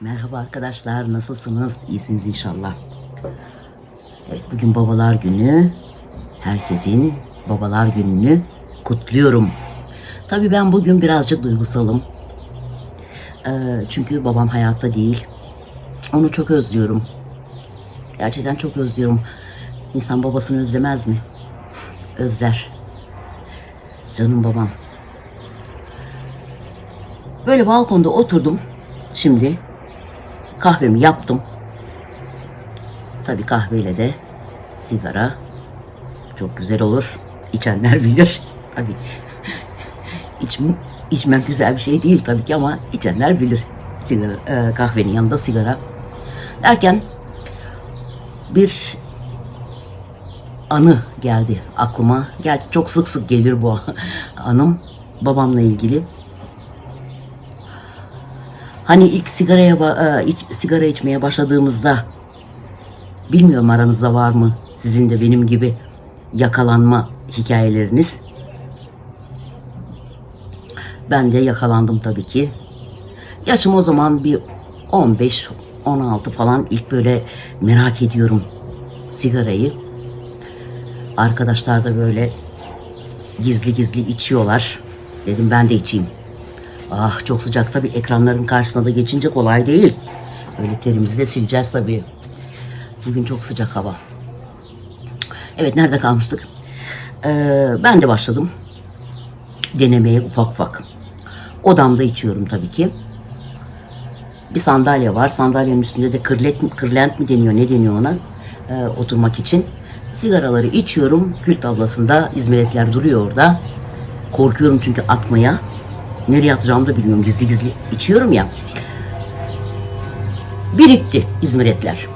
Merhaba arkadaşlar, nasılsınız? İyisiniz inşallah. Evet, bugün babalar günü. Herkesin babalar gününü kutluyorum. Tabii ben bugün birazcık duygusalım. Ee, çünkü babam hayatta değil. Onu çok özlüyorum. Gerçekten çok özlüyorum. İnsan babasını özlemez mi? Özler. Canım babam. Böyle balkonda oturdum. Şimdi kahvemi yaptım. Tabii kahveyle de sigara çok güzel olur. İçenler bilir. Tabii İçm, içmek güzel bir şey değil tabii ki ama içenler bilir. Sigara, e, kahvenin yanında sigara. Derken bir anı geldi aklıma. Gerçi çok sık sık gelir bu anım babamla ilgili. Hani ilk sigaraya e, iç- sigara içmeye başladığımızda bilmiyorum aranızda var mı sizin de benim gibi yakalanma hikayeleriniz. Ben de yakalandım tabii ki. Yaşım o zaman bir 15 16 falan ilk böyle merak ediyorum sigarayı. Arkadaşlar da böyle gizli gizli içiyorlar. Dedim ben de içeyim. Ah çok sıcak tabii ekranların karşısına da geçince kolay değil. Öyle terimizi de sileceğiz tabii. Bugün çok sıcak hava. Evet nerede kalmıştık? Ee, ben de başladım. Denemeye ufak ufak. Odamda içiyorum tabii ki. Bir sandalye var. Sandalyenin üstünde de kırlet, kırlent mi deniyor ne deniyor ona Ee, oturmak için. Sigaraları içiyorum. Kül tablasında İzmiretler duruyor orada. Korkuyorum çünkü atmaya. Nereye atacağımı da bilmiyorum. Gizli gizli içiyorum ya. Birikti İzmiretler.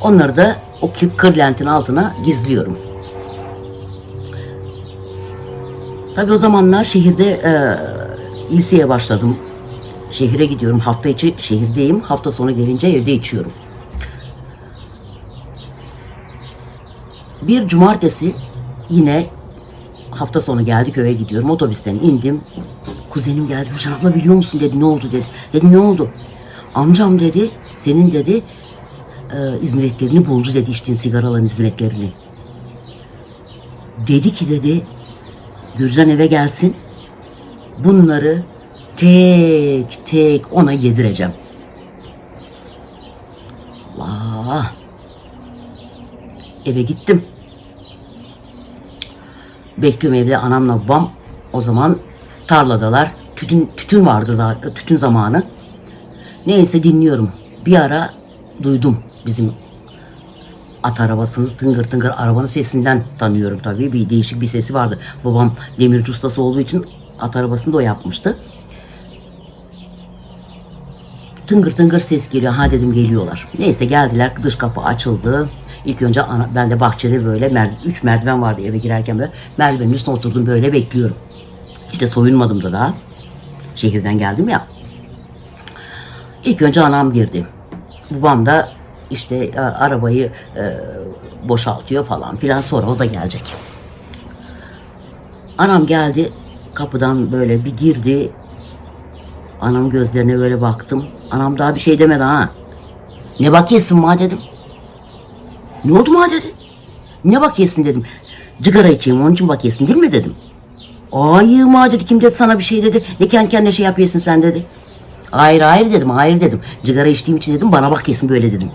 Onları da o kırlentin altına gizliyorum. Tabii o zamanlar şehirde e, liseye başladım. Şehire gidiyorum. Hafta içi şehirdeyim. Hafta sonu gelince evde içiyorum. Bir cumartesi yine hafta sonu geldik eve gidiyorum. Otobüsten indim. Kuzenim geldi. Huşan abla biliyor musun dedi. Ne oldu dedi. Dedim ne oldu? Amcam dedi. Senin dedi e, izmiretlerini buldu dedi. içtiğin sigaraların izmiretlerini. Dedi ki dedi Gürcan eve gelsin. Bunları tek tek ona yedireceğim. Allah. Eve gittim. Bekliyorum evde anamla babam. O zaman tarladalar. Tütün, tütün vardı. Tütün zamanı. Neyse dinliyorum. Bir ara duydum bizim at arabasını tıngır tıngır arabanın sesinden tanıyorum tabii. Bir değişik bir sesi vardı. Babam demirci ustası olduğu için at arabasını da o yapmıştı. Tıngır tıngır ses geliyor. Ha dedim geliyorlar. Neyse geldiler. Dış kapı açıldı. İlk önce ana, ben de bahçede böyle mer üç merdiven vardı eve girerken böyle. Merdivenin üstüne oturdum böyle bekliyorum. Hiç de soyunmadım da daha. Şehirden geldim ya. İlk önce anam girdi. Babam da işte e, arabayı e, boşaltıyor falan filan sonra o da gelecek. Anam geldi kapıdan böyle bir girdi. Anam gözlerine böyle baktım. Anam daha bir şey demedi ha. Ne bakıyorsun ma dedim. Ne oldu ma dedi. Ne bakıyorsun dedim. Cigara içeyim onun için bakıyorsun değil mi dedim. Ay ma dedi kim dedi sana bir şey dedi. Ne kendi kendine şey yapıyorsun sen dedi. Hayır hayır dedim hayır dedim. Cigara içtiğim için dedim bana bakıyorsun böyle dedim.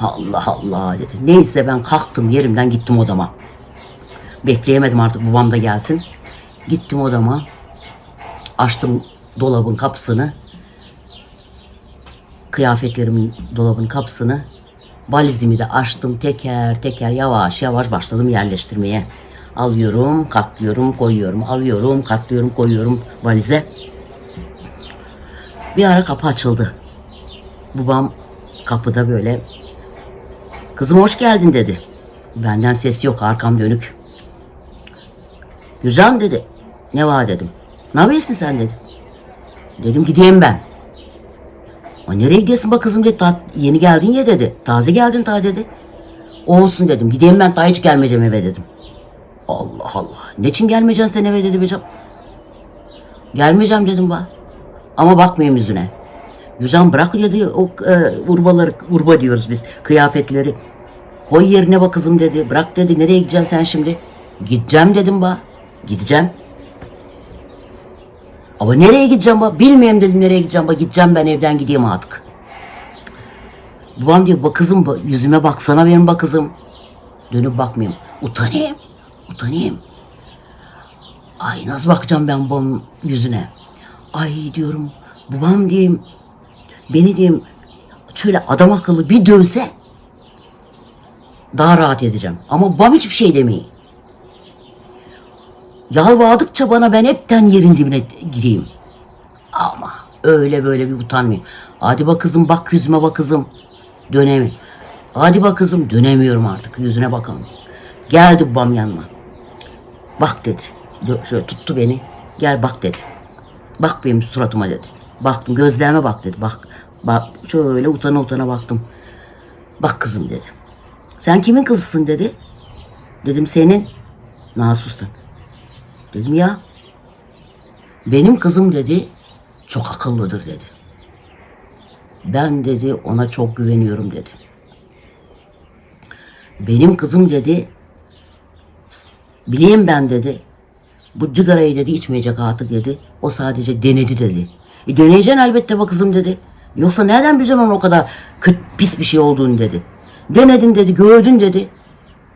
Allah Allah dedi. Neyse ben kalktım yerimden gittim odama. Bekleyemedim artık babam da gelsin. Gittim odama. Açtım dolabın kapısını. Kıyafetlerimin dolabın kapısını. Valizimi de açtım teker teker yavaş yavaş başladım yerleştirmeye. Alıyorum, katlıyorum, koyuyorum. Alıyorum, katlıyorum, koyuyorum valize. Bir ara kapı açıldı. Babam kapıda böyle Kızım hoş geldin dedi. Benden ses yok arkam dönük. Güzel dedi. Ne var dedim. Ne yapıyorsun sen dedi. Dedim gideyim ben. O nereye gidiyorsun bak kızım dedi. "Ta- yeni geldin ya dedi. Taze geldin ta dedi. Olsun dedim. Gideyim ben daha hiç gelmeyeceğim eve dedim. Allah Allah. Ne için gelmeyeceksin sen eve dedi hocam. Gelmeyeceğim dedim ben. Ama bakmayayım yüzüne. Yüzan bırak dedi o e, urbaları, urba diyoruz biz kıyafetleri. Koy yerine bak kızım dedi. Bırak dedi nereye gideceksin sen şimdi? Gideceğim dedim ba. Gideceğim. Ama nereye gideceğim ba? Bilmiyorum dedim nereye gideceğim ba. Gideceğim ben evden gideyim artık. Babam diyor bak kızım yüzüme baksana benim bak kızım. Dönüp bakmayayım. Utanayım. Utanayım. Ay nasıl bakacağım ben babamın yüzüne? Ay diyorum babam diyeyim beni diyeyim şöyle adam akıllı bir dövse daha rahat edeceğim. Ama babam hiçbir şey demeyin. Yalvardıkça bana ben hepten yerin dibine gireyim. Ama öyle böyle bir utanmayayım. Hadi bak kızım bak yüzüme bak kızım. Dönemiyorum. Hadi bak kızım dönemiyorum artık yüzüne bakalım. Geldi babam yanıma. Bak dedi. Şöyle tuttu beni. Gel bak dedi. Bak benim suratıma dedi. Baktım gözlerime bak dedi. Bak bak şöyle utana utana baktım. Bak kızım dedi. Sen kimin kızısın dedi. Dedim senin. Nasus'tan. Dedim ya. Benim kızım dedi çok akıllıdır dedi. Ben dedi ona çok güveniyorum dedi. Benim kızım dedi bileyim ben dedi. Bu cigarayı dedi içmeyecek artık dedi. O sadece denedi dedi. E deneyeceksin elbette bak kızım dedi. Yoksa nereden bileceksin onun o kadar kötü, pis bir şey olduğunu dedi. Denedin dedi, gördün dedi.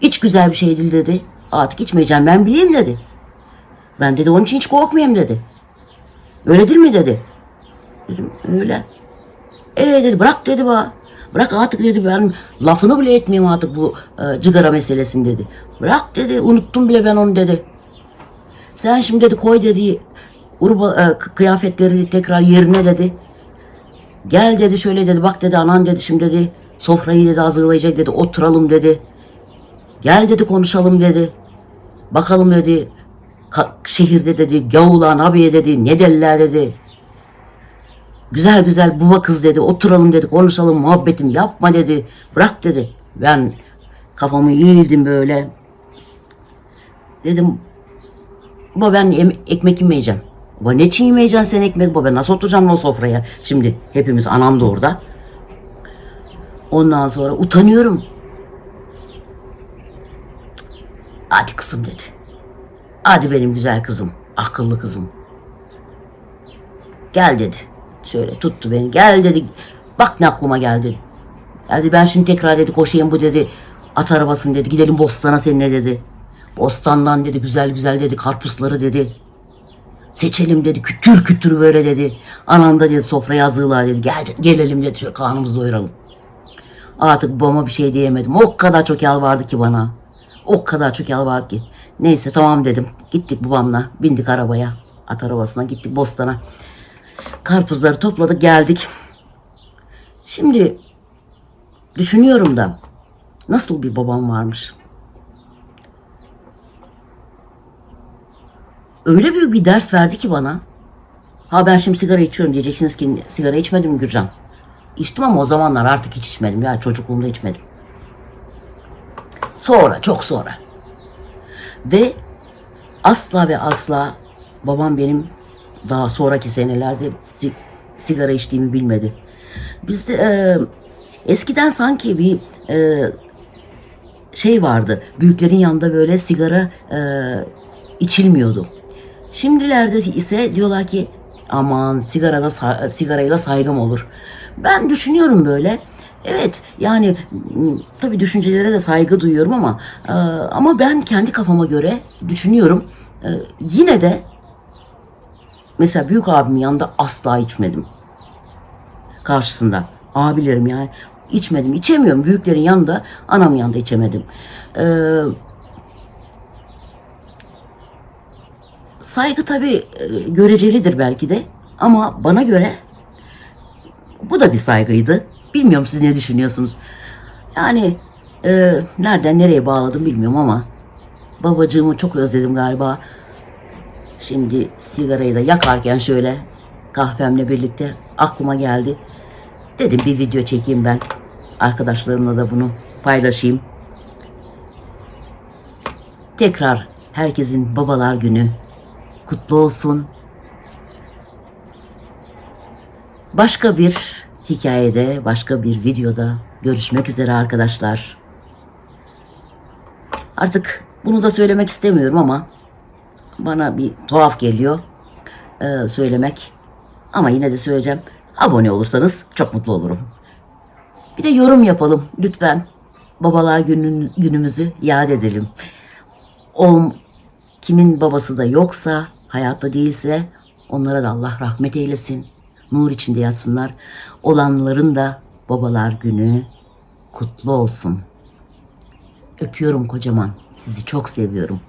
Hiç güzel bir şey değil dedi. Artık içmeyeceğim ben bileyim dedi. Ben dedi onun için hiç korkmayayım dedi. Öyle değil mi dedi. Dedim öyle. E dedi bırak dedi bana. Bırak artık dedi ben lafını bile etmeyeyim artık bu e, cigara meselesini dedi. Bırak dedi unuttum bile ben onu dedi. Sen şimdi dedi koy dedi urba, e, kı- kıyafetleri tekrar yerine dedi. Gel dedi şöyle dedi bak dedi anan dedi şimdi dedi sofrayı dedi hazırlayacak dedi oturalım dedi. Gel dedi konuşalım dedi. Bakalım dedi şehirde dedi gavulan abiye dedi ne derler dedi. Güzel güzel baba kız dedi oturalım dedi konuşalım muhabbetim yapma dedi. Bırak dedi. Ben kafamı eğildim böyle. Dedim baba ben ekmek yemeyeceğim. Baba ne için yemeyeceksin sen ekmek baba nasıl oturacaksın o sofraya? Şimdi hepimiz anam da orada. Ondan sonra utanıyorum. Hadi kızım dedi. Hadi benim güzel kızım, akıllı kızım. Gel dedi. Şöyle tuttu beni. Gel dedi. Bak ne aklıma geldi. Hadi ben şimdi tekrar dedi koşayım bu dedi. At arabasını dedi. Gidelim bostana seninle dedi. Bostandan dedi güzel güzel dedi karpuzları dedi. Seçelim dedi kütür kütür böyle dedi. Anam da dedi sofraya hazırla dedi. Gel, gelelim dedi şöyle karnımızı doyuralım. Artık babama bir şey diyemedim. O kadar çok yalvardı ki bana. O kadar çok yalvardı ki. Neyse tamam dedim. Gittik babamla. Bindik arabaya. At arabasına gittik bostana. Karpuzları topladık geldik. Şimdi düşünüyorum da nasıl bir babam varmış. Öyle büyük bir ders verdi ki bana. Ha ben şimdi sigara içiyorum diyeceksiniz ki sigara içmedim Gürcan? İçtim ama o zamanlar artık hiç içmedim. Ya çocukluğumda içmedim. Sonra, çok sonra. Ve asla ve asla babam benim daha sonraki senelerde si- sigara içtiğimi bilmedi. Bizde e, eskiden sanki bir e, şey vardı. Büyüklerin yanında böyle sigara e, içilmiyordu. Şimdilerde ise diyorlar ki aman sigarada sigarayla saygım olur. Ben düşünüyorum böyle. Evet yani tabii düşüncelere de saygı duyuyorum ama e, ama ben kendi kafama göre düşünüyorum. E, yine de mesela büyük abimin yanında asla içmedim. Karşısında abilerim yani içmedim. içemiyorum. Büyüklerin yanında anamın yanında içemedim. Eee Saygı tabii e, görecelidir belki de ama bana göre bu da bir saygıydı. Bilmiyorum siz ne düşünüyorsunuz. Yani e, nereden nereye bağladım bilmiyorum ama babacığımı çok özledim galiba. Şimdi sigarayı da yakarken şöyle kahvemle birlikte aklıma geldi. Dedim bir video çekeyim ben. Arkadaşlarımla da bunu paylaşayım. Tekrar herkesin babalar günü kutlu olsun. Başka bir hikayede, başka bir videoda görüşmek üzere arkadaşlar. Artık bunu da söylemek istemiyorum ama bana bir tuhaf geliyor ee, söylemek. Ama yine de söyleyeceğim. Abone olursanız çok mutlu olurum. Bir de yorum yapalım lütfen. Babalar günün, günümüzü yad edelim. O kimin babası da yoksa, hayatta değilse onlara da Allah rahmet eylesin. Nur içinde yatsınlar. Olanların da babalar günü kutlu olsun. Öpüyorum kocaman. Sizi çok seviyorum.